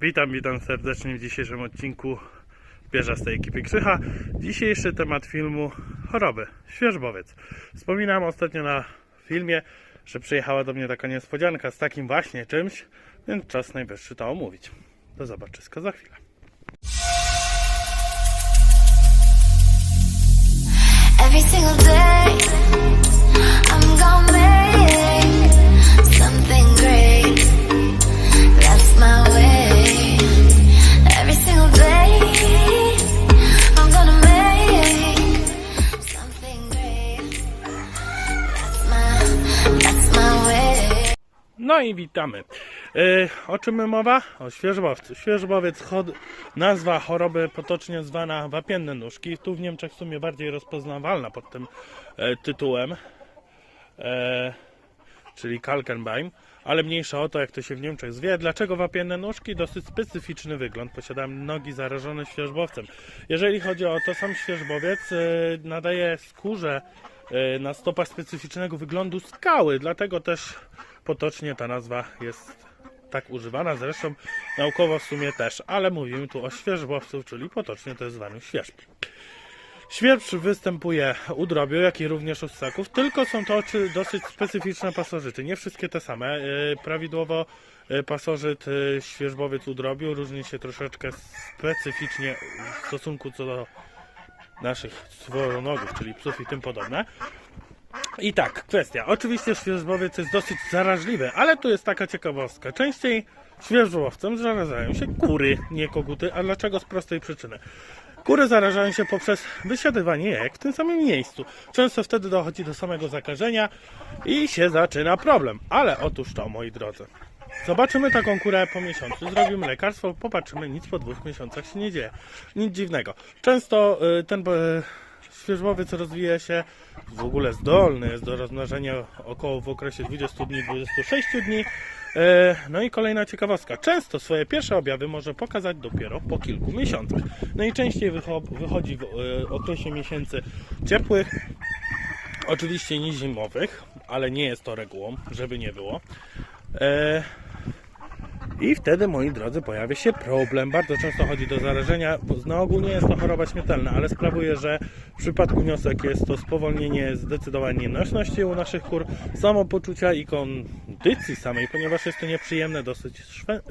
Witam, witam serdecznie w dzisiejszym odcinku Bierza z tej ekipy Krzycha. Dzisiejszy temat filmu choroby, świeżbowiec. Wspominałem ostatnio na filmie, że przyjechała do mnie taka niespodzianka z takim właśnie czymś, więc czas najwyższy to omówić. Do zobaczyska za chwilę. Every single day, I'm gonna make i witamy. Yy, o czym mowa? O świeżbowcu. Świeżbowiec, chod... nazwa choroby potocznie zwana wapienne nóżki. Tu w Niemczech w sumie bardziej rozpoznawalna pod tym e, tytułem, e, czyli Kalkenbeim. Ale mniejsza o to, jak to się w Niemczech zwie. Dlaczego wapienne nóżki? Dosyć specyficzny wygląd. Posiadam nogi zarażone świeżbowcem. Jeżeli chodzi o to, sam świeżbowiec e, nadaje skórze e, na stopach specyficznego wyglądu skały. Dlatego też potocznie ta nazwa jest tak używana. Zresztą naukowo w sumie też. Ale mówimy tu o świeżbowcu, czyli potocznie to jest zwany świeżb. Świerszcz występuje u drobiu, jak i również u ssaków, tylko są to dosyć specyficzne pasożyty. Nie wszystkie te same. Yy, Prawidłowo yy, pasożyt świeżbowiec u drobiu różni się troszeczkę specyficznie w stosunku co do naszych czworonogów, czyli psów i tym podobne. I tak, kwestia. Oczywiście świeżbowiec jest dosyć zaraźliwy, ale tu jest taka ciekawostka. Częściej świeżbowcem zarażają się kury, nie koguty. A dlaczego? Z prostej przyczyny. Kury zarażają się poprzez wysiadywanie jajek w tym samym miejscu. Często wtedy dochodzi do samego zakażenia i się zaczyna problem. Ale otóż to, moi drodzy. Zobaczymy taką kurę po miesiącu, zrobimy lekarstwo, popatrzymy, nic po dwóch miesiącach się nie dzieje. Nic dziwnego. Często y, ten y, świeżbowiec rozwija się, w ogóle zdolny jest do rozmnożenia około w okresie 20 dni, 26 dni. E, No i kolejna ciekawostka. Często swoje pierwsze objawy może pokazać dopiero po kilku miesiącach. Najczęściej wycho- wychodzi w okresie miesięcy ciepłych, oczywiście nie zimowych, ale nie jest to regułą, żeby nie było. E, i wtedy, moi drodzy, pojawia się problem. Bardzo często chodzi do zarażenia, na ogół nie jest to choroba śmiertelna, ale sprawuje, że w przypadku niosek jest to spowolnienie zdecydowanie nośności u naszych kur, samopoczucia i kondycji samej, ponieważ jest to nieprzyjemne dosyć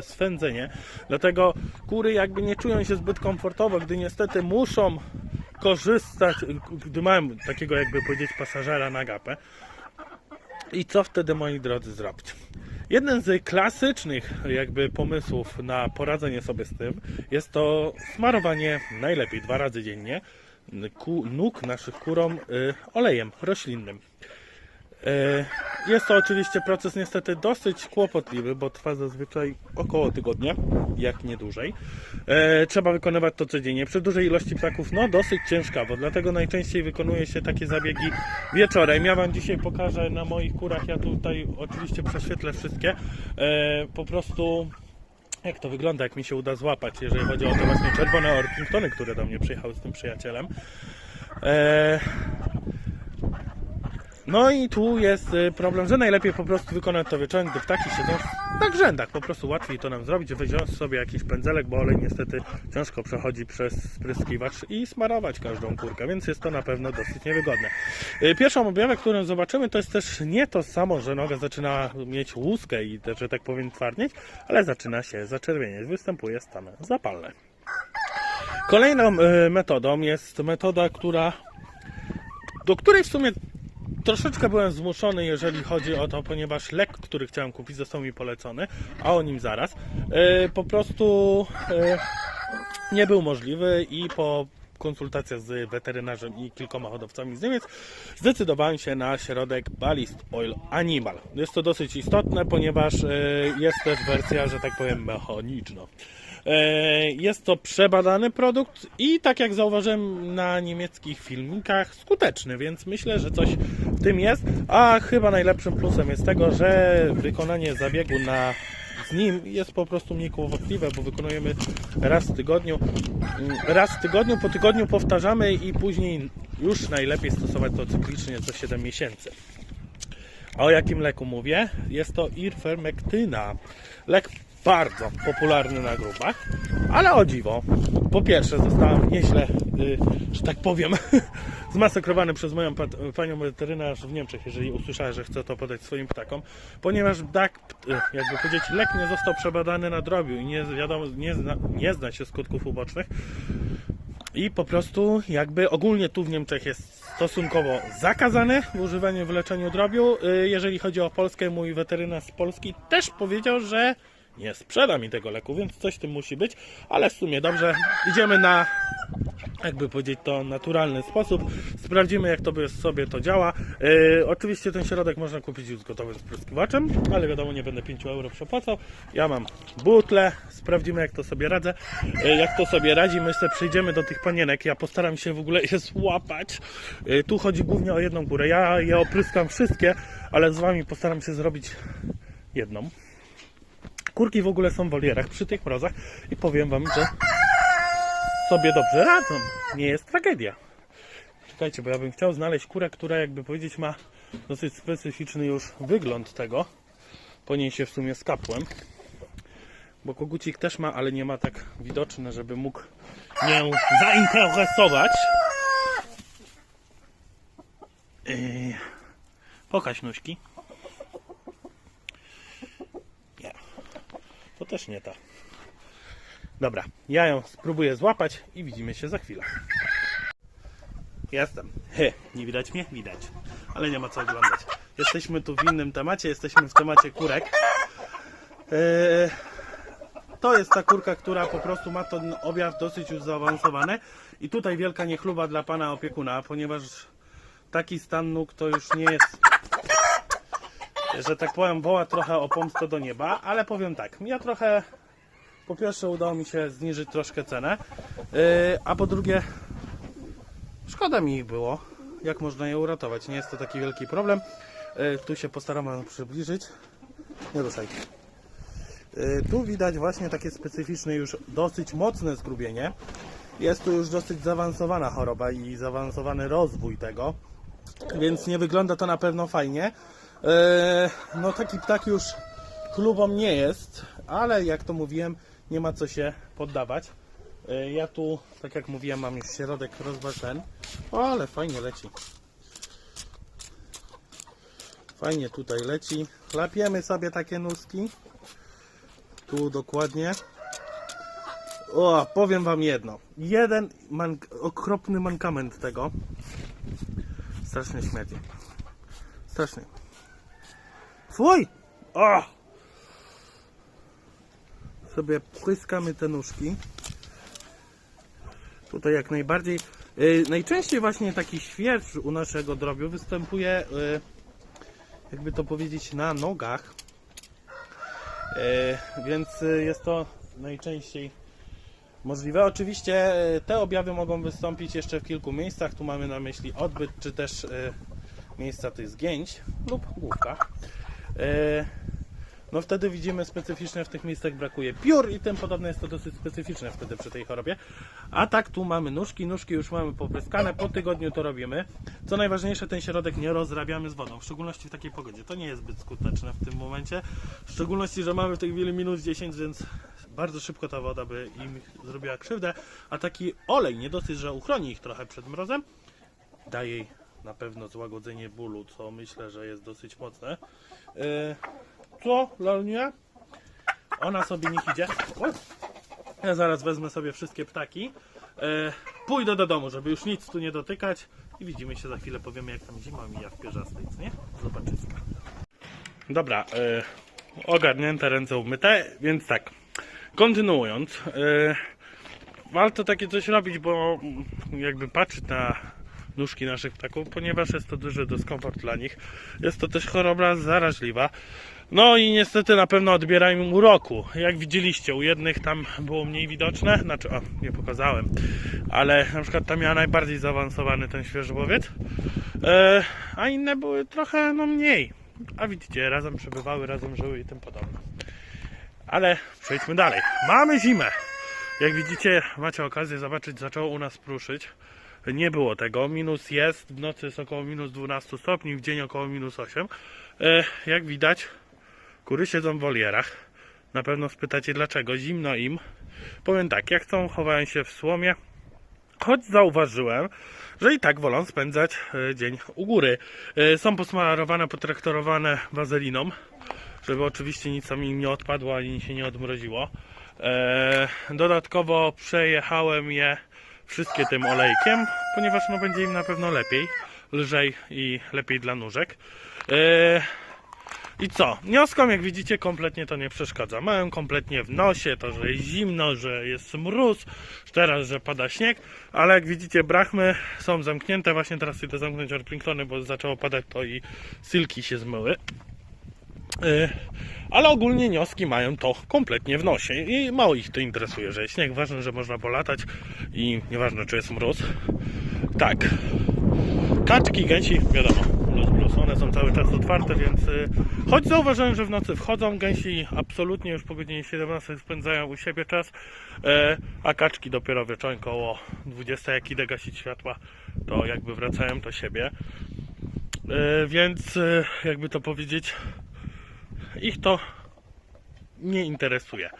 swędzenie. Dlatego kury jakby nie czują się zbyt komfortowo, gdy niestety muszą korzystać, gdy mają takiego jakby powiedzieć pasażera na gapę. I co wtedy, moi drodzy, zrobić? Jeden z klasycznych jakby pomysłów na poradzenie sobie z tym jest to smarowanie najlepiej dwa razy dziennie nóg naszych kurom y, olejem roślinnym. Jest to oczywiście proces niestety dosyć kłopotliwy, bo trwa zazwyczaj około tygodnia, jak nie dłużej. E, Trzeba wykonywać to codziennie. Przy dużej ilości ptaków, no dosyć ciężkawo, dlatego najczęściej wykonuje się takie zabiegi wieczorem. Ja Wam dzisiaj pokażę na moich kurach, ja tutaj oczywiście prześwietlę wszystkie. E, Po prostu jak to wygląda, jak mi się uda złapać, jeżeli chodzi o te właśnie czerwone Orpingtony, które do mnie przyjechały z tym przyjacielem. E, no i tu jest y, problem, że najlepiej po prostu wykonać to wieczorem, gdy ptaki siedzą na grzędach. Po prostu łatwiej to nam zrobić, wziąć sobie jakiś pędzelek, bo olej niestety ciężko przechodzi przez spryskiwacz i smarować każdą kurkę, więc jest to na pewno dosyć niewygodne. Y, Pierwszą objawę, którą zobaczymy, to jest też nie to samo, że noga zaczyna mieć łuskę i że tak powiem twardnieć, ale zaczyna się zaczerwieniać, występuje stan zapalny. Kolejną y, metodą jest metoda, która do której w sumie troszeczkę byłem zmuszony, jeżeli chodzi o to, ponieważ lek, który chciałem kupić, został mi polecony, a o nim zaraz, e, po prostu e, nie był możliwy i po konsultacjach z weterynarzem i kilkoma hodowcami z Niemiec zdecydowałem się na środek Ballast Oil Animal. Jest to dosyć istotne, ponieważ e, jest też wersja, że tak powiem, mechaniczna. E, Jest to przebadany produkt i tak jak zauważyłem na niemieckich filmikach, skuteczny, więc myślę, że coś w tym jest. A chyba najlepszym plusem jest tego, że wykonanie zabiegu na z nim jest po prostu mniej kłopotliwe, bo wykonujemy raz w tygodniu. Mm, Raz w tygodniu, po tygodniu powtarzamy i później już najlepiej stosować to cyklicznie co 7 miesięcy. A o jakim leku mówię? Jest to irfermektyna. Lek bardzo popularny na grupach, ale o dziwo, po pierwsze zostałem nieźle, y, że tak powiem, zmasakrowany przez moją panią weterynarz w Niemczech, jeżeli usłyszała, że chce to podać swoim ptakom, ponieważ ptak, y, jakby powiedzieć, lek nie został przebadany na drobiu i nie, wiadomo, nie, zna, nie zna się skutków ubocznych. I po prostu jakby ogólnie tu w Niemczech jest stosunkowo zakazane używanie w leczeniu drobiu. Y, Jeżeli chodzi o Polskę, mój weterynarz z Polski też powiedział, że nie sprzeda mi tego leku, więc coś w tym musi być, ale w sumie dobrze. Idziemy na jakby powiedzieć to naturalny sposób. Sprawdzimy jak to sobie to działa. Yy, oczywiście ten środek można kupić już z pryskiwaczem, ale wiadomo nie będę 5 euro przepłacał. Ja mam butlę, sprawdzimy jak to sobie radzę. Yy, jak to sobie radzi, my sobie przejdziemy do tych panienek. Ja postaram się w ogóle je złapać. Yy, tu chodzi głównie o jedną górę. Ja je opryskam wszystkie, ale z wami postaram się zrobić jedną. Kurki w ogóle są w wolierach przy tych mrozach i powiem wam, że sobie dobrze radzą. Nie jest tragedia. Czekajcie, bo ja bym chciał znaleźć kurę, która jakby powiedzieć ma dosyć specyficzny już wygląd tego. Po niej się w sumie skapłem. Bo kogucik też ma, ale nie ma tak widoczne, żeby mógł mnie zainteresować. Yy, pokaż nóżki. To też nie ta. Dobra, ja ją spróbuję złapać i widzimy się za chwilę. Jestem. He, nie widać mnie? Widać. Ale nie ma co oglądać. Jesteśmy tu w innym temacie, jesteśmy w temacie kurek. Eee, to jest ta kurka, która po prostu ma ten objaw dosyć już zaawansowany. I tutaj wielka niechluba dla pana opiekuna, ponieważ taki stan nóg to już nie jest że tak powiem, woła trochę o pomstę do nieba, ale powiem tak, ja trochę po pierwsze udało mi się zniżyć troszkę cenę, yy, a po drugie szkoda mi ich było, jak można je uratować, nie jest to taki wielki problem. Yy, tu się postaram przybliżyć, nie ruszaj. Yy, tu widać właśnie takie specyficzne już dosyć mocne zgrubienie. Jest tu już dosyć zaawansowana choroba i zaawansowany rozwój tego, więc nie wygląda to na pewno fajnie. Eee, no taki ptak już chlubą nie jest, ale jak to mówiłem, nie ma co się poddawać. Eee, ja tu, tak jak mówiłem, mam już środek rozważen. O, ale fajnie leci. Fajnie tutaj leci. Chlapiemy sobie takie nóżki. Tu dokładnie. O, powiem wam jedno. Jeden okropny mankament tego. Strasznie śmierdzi. Strasznie. Fuj! O! Sobie pryskamy te nóżki. Tutaj jak najbardziej. Yy, najczęściej właśnie taki świercz u naszego drobiu występuje, yy, jakby to powiedzieć, na nogach. Yy, więc yy, jest to najczęściej możliwe. Oczywiście yy, te objawy mogą wystąpić jeszcze w kilku miejscach. Tu mamy na myśli odbyt, czy też yy, miejsca tych zgięć lub główka. E, no wtedy widzimy specyficzne w tych miejscach brakuje piór i tym podobne jest to dosyć specyficzne wtedy przy tej chorobie. A tak tu mamy nóżki, nóżki już mamy popryskane, po tygodniu to robimy. Co najważniejsze, ten środek nie rozrabiamy z wodą, w szczególności w takiej pogodzie. To nie jest zbyt skuteczne w tym momencie, w szczególności, że mamy w tej chwili minus 10, więc bardzo szybko ta woda by im zrobiła krzywdę, a taki olej nie dosyć, że uchroni ich trochę przed mrozem, daje jej na pewno złagodzenie bólu, co myślę, że jest dosyć mocne. Yy, co, Lalunia? Ona sobie niech idzie. Ja zaraz wezmę sobie wszystkie ptaki. Yy, pójdę do domu, żeby już nic tu nie dotykać. I widzimy się za chwilę, powiemy jak tam zima mija w pierzastej, co nie? Zobaczyska. Dobra, yy, ogarnięte, ręce umyte, więc tak. Kontynuując. Warto takie coś robić, bo jakby patrzeć na nóżki naszych ptaków, ponieważ jest to duży dyskomfort dla nich. Jest to też choroba zaraźliwa. No i niestety na pewno odbiera im uroku. Jak widzieliście, u jednych tam było mniej widoczne, znaczy, o, nie pokazałem, ale na przykład tam miała najbardziej zaawansowany ten świeżołowiec, e, a inne były trochę no mniej. A widzicie, razem przebywały, razem żyły i tym podobne. Ale przejdźmy dalej. Mamy zimę. Jak widzicie, macie okazję zobaczyć, zaczęło u nas pruszyć. Nie było tego. Minus jest, w nocy jest około minus 12 stopni, w dzień około minus 8. E, jak widać, kury siedzą w wolierach. Na pewno spytacie dlaczego. Zimno im. Powiem tak, jak chcą, chowają się w słomie. Choć zauważyłem, że i tak wolą spędzać e, dzień u góry. E, Są posmarowane, potraktorowane wazeliną, żeby oczywiście nic tam im nie odpadło ani się nie odmroziło. Dodatkowo przejechałem je wszystkie tym olejkiem, ponieważ no będzie im na pewno lepiej, lżej i lepiej dla nóżek. E, i co? Wnioskom, jak widzicie, kompletnie to nie przeszkadza. Mają kompletnie w nosie to, że jest zimno, że jest mróz, teraz, że pada śnieg, ale jak widzicie, brachmy są zamknięte. Właśnie teraz idę zamknąć Orplingtony, bo zaczęło padać to i silki się zmyły. Yy, ale ogólnie wnioski mają to kompletnie w nosie i mało ich to interesuje, że jest śnieg. Ważne, że można polatać i nieważne, czy jest mróz. Tak. Kaczki, gęsi, wiadomo, plus plus, one są cały czas otwarte, więc y, choć zauważyłem, że w nocy wchodzą, gęsi absolutnie już po godzinie 17 spędzają u siebie czas, e, a kaczki dopiero wieczorem koło 20 jak idę gasić światła, to jakby wracają do siebie. Więc jakby to powiedzieć, ich to nie interesuje.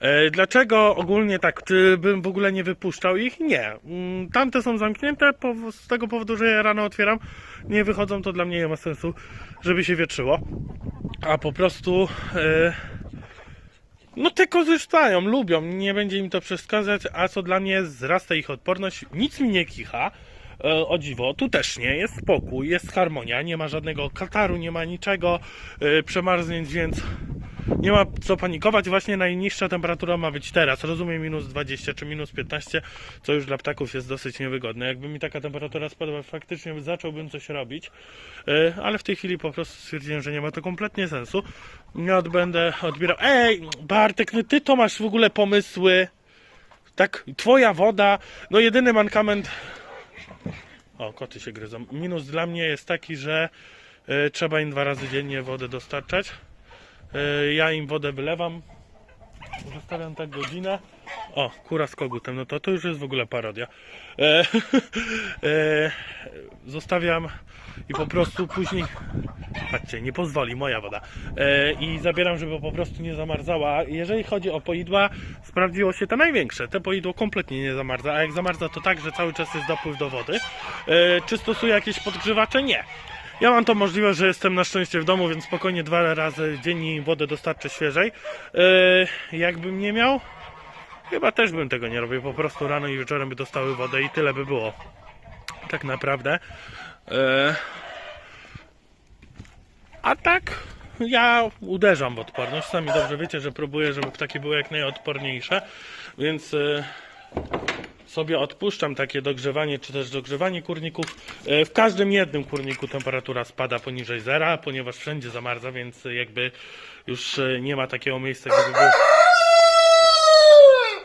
E, Dlaczego ogólnie tak? Czy bym w ogóle nie wypuszczał ich? Nie. Mm, Tamte są zamknięte z tego powodu, że je rano otwieram. Nie wychodzą, to dla mnie nie ma sensu, żeby się wietrzyło. A po prostu e, no te korzystają, lubią, nie będzie im to przeszkadzać, a co dla mnie wzrasta ich odporność, nic mi nie kicha. E, O dziwo, tu też nie, jest spokój, jest harmonia, nie ma żadnego kataru, nie ma niczego, e, przemarznięć, więc nie ma co panikować. Właśnie najniższa temperatura ma być teraz. Rozumiem minus 20 czy minus 15, co już dla ptaków jest dosyć niewygodne. Jakby mi taka temperatura spadła, faktycznie zacząłbym coś robić, E, ale w tej chwili po prostu stwierdziłem, że nie ma to kompletnie sensu. Nie odbędę odbierał. Ej, Bartek, no ty to masz w ogóle pomysły. Tak, twoja woda. No jedyny mankament. O, koty się gryzą. Minus dla mnie jest taki, że e, trzeba im dwa razy dziennie wodę dostarczać. E, ja im wodę wylewam. Zostawiam tak godzinę. O, kura z kogutem, no to to już jest w ogóle parodia. E, e, zostawiam i po prostu później. Patrzcie, nie pozwoli moja woda. E, I zabieram, żeby po prostu nie zamarzała. Jeżeli chodzi o poidła, sprawdziło się to największe. Te poidło kompletnie nie zamarza, a jak zamarza to tak, że cały czas jest dopływ do wody. E, czy stosuję jakieś podgrzewacze? Nie. Ja mam to możliwość, że jestem na szczęście w domu, więc spokojnie dwa razy dziennie wodę dostarczę świeżej. E, jakbym nie miał, chyba też bym tego nie robił. Po prostu rano i wieczorem by dostały wodę i tyle by było. Tak naprawdę. E, a tak, ja uderzam w odporność. Sami dobrze wiecie, że próbuję, żeby ptaki były jak najodporniejsze, więc e, sobie odpuszczam takie dogrzewanie, czy też dogrzewanie kurników. E, W każdym jednym kurniku temperatura spada poniżej zera, ponieważ wszędzie zamarza, więc jakby już e, nie ma takiego miejsca, gdzie by był,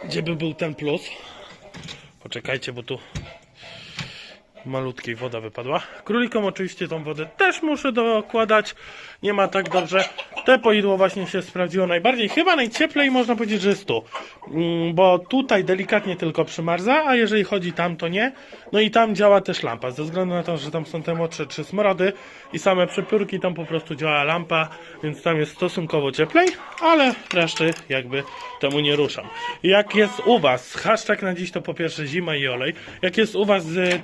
gdzie by był ten plus. Poczekajcie, bo tu malutkiej woda wypadła. Królikom oczywiście tą wodę też muszę dokładać. Nie ma tak dobrze. Te poidło właśnie się sprawdziło najbardziej. Chyba najcieplej można powiedzieć, że jest tu. Mm, Bo tutaj delikatnie tylko przymarza, a jeżeli chodzi tam, to nie. No i tam działa też lampa. Ze względu na to, że tam są te młodsze trzy smrody i same przepiórki, tam po prostu działa lampa, więc tam jest stosunkowo cieplej, ale reszty jakby temu nie ruszam. Jak jest u Was, hashtag na dziś to po pierwsze zima i olej. Jak jest u Was z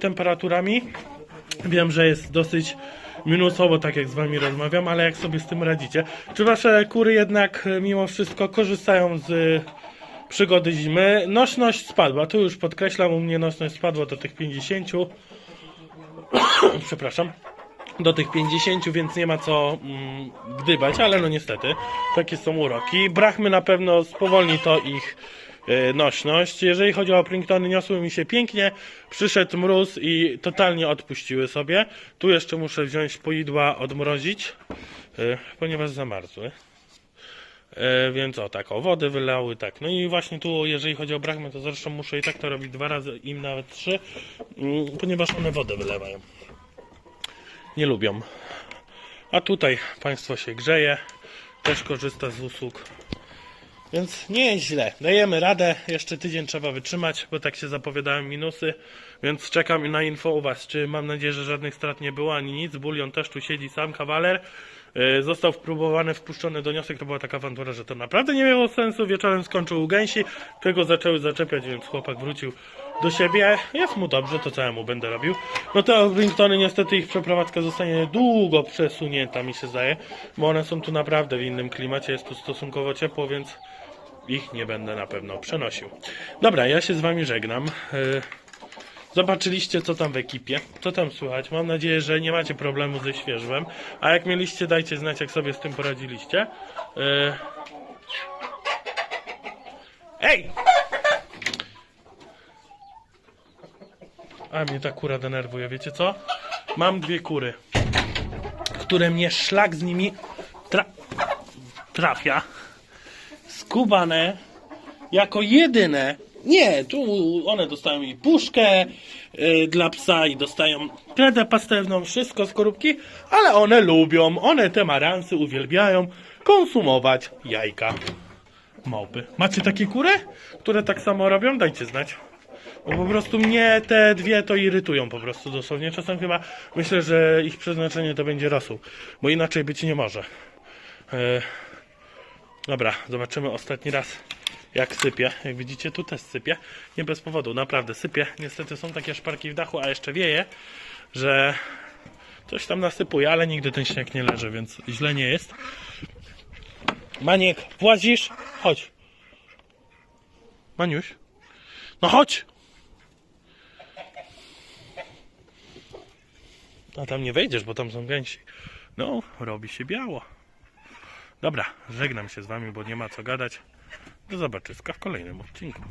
wiem, że jest dosyć minusowo, tak jak z Wami rozmawiam, ale jak sobie z tym radzicie? Czy Wasze kury jednak e, mimo wszystko korzystają z przygody zimy? Nośność spadła, tu już podkreślam, u mnie nośność spadła do tych 50. Przepraszam do tych 50, więc nie ma co mm, gdybać, ale no niestety, takie są uroki. Brachmy na pewno spowolni to ich e, nośność. Jeżeli chodzi o Pringtony, niosły mi się pięknie, przyszedł mróz i totalnie odpuściły sobie. Tu jeszcze muszę wziąć poidła, odmrozić, e, ponieważ zamarzły. E, więc o tak, o wody wylały, tak. No i właśnie tu, jeżeli chodzi o brachmy, to zresztą muszę i tak to robić dwa razy, im nawet trzy, mm, ponieważ one wodę wylewają nie lubią. A tutaj państwo się grzeje, też korzysta z usług. Więc nie jest źle. Dajemy radę. Jeszcze tydzień trzeba wytrzymać, bo tak się zapowiadałem minusy. Więc czekam na info u Was. Czy mam nadzieję, że żadnych strat nie było ani nic. Bulion też tu siedzi sam, kawaler. e, został wpróbowany, wpuszczony do niosek. To była taka awantura, że to naprawdę nie miało sensu. Wieczorem skończył u gęsi, tego zaczęły zaczepiać, więc chłopak wrócił do siebie. Jest mu dobrze, to co ja mu będę robił. No to Wellingtony niestety ich przeprowadzka zostanie długo przesunięta, mi się zdaje, bo one są tu naprawdę w innym klimacie, jest tu stosunkowo ciepło, więc ich nie będę na pewno przenosił. Dobra, ja się z wami żegnam. E, Zobaczyliście co tam w ekipie, co tam słychać. Mam nadzieję, że nie macie problemu ze świeżbem. A jak mieliście, dajcie znać, jak sobie z tym poradziliście. E, Ej! A mnie ta kura denerwuje, wiecie co? Mam dwie kury, które mnie szlak z nimi tra trafia. Skubane jako jedyne. Nie, tu one dostają i puszkę y, dla psa i dostają kredę pastewną, wszystko z korupki, ale one lubią, one te maransy uwielbiają konsumować jajka małpy. Macie takie kury, które tak samo robią? Dajcie znać. Bo po prostu mnie te dwie to irytują po prostu dosłownie. Czasem chyba myślę, że ich przeznaczenie to będzie rosół, bo inaczej być nie może. E, Dobra, zobaczymy ostatni raz jak sypie. Jak widzicie, tu też sypie. Nie bez powodu, naprawdę sypie. Niestety są takie szparki w dachu, a jeszcze wieje, że coś tam nasypuje, ale nigdy ten śnieg nie leży, więc źle nie jest. Maniek, włazisz? Chodź. Maniuś? No chodź! A tam nie wejdziesz, bo tam są gęsi. No, robi się biało. Dobra, żegnam się z wami, bo nie ma co gadać. Do zobaczyska w kolejnym odcinku.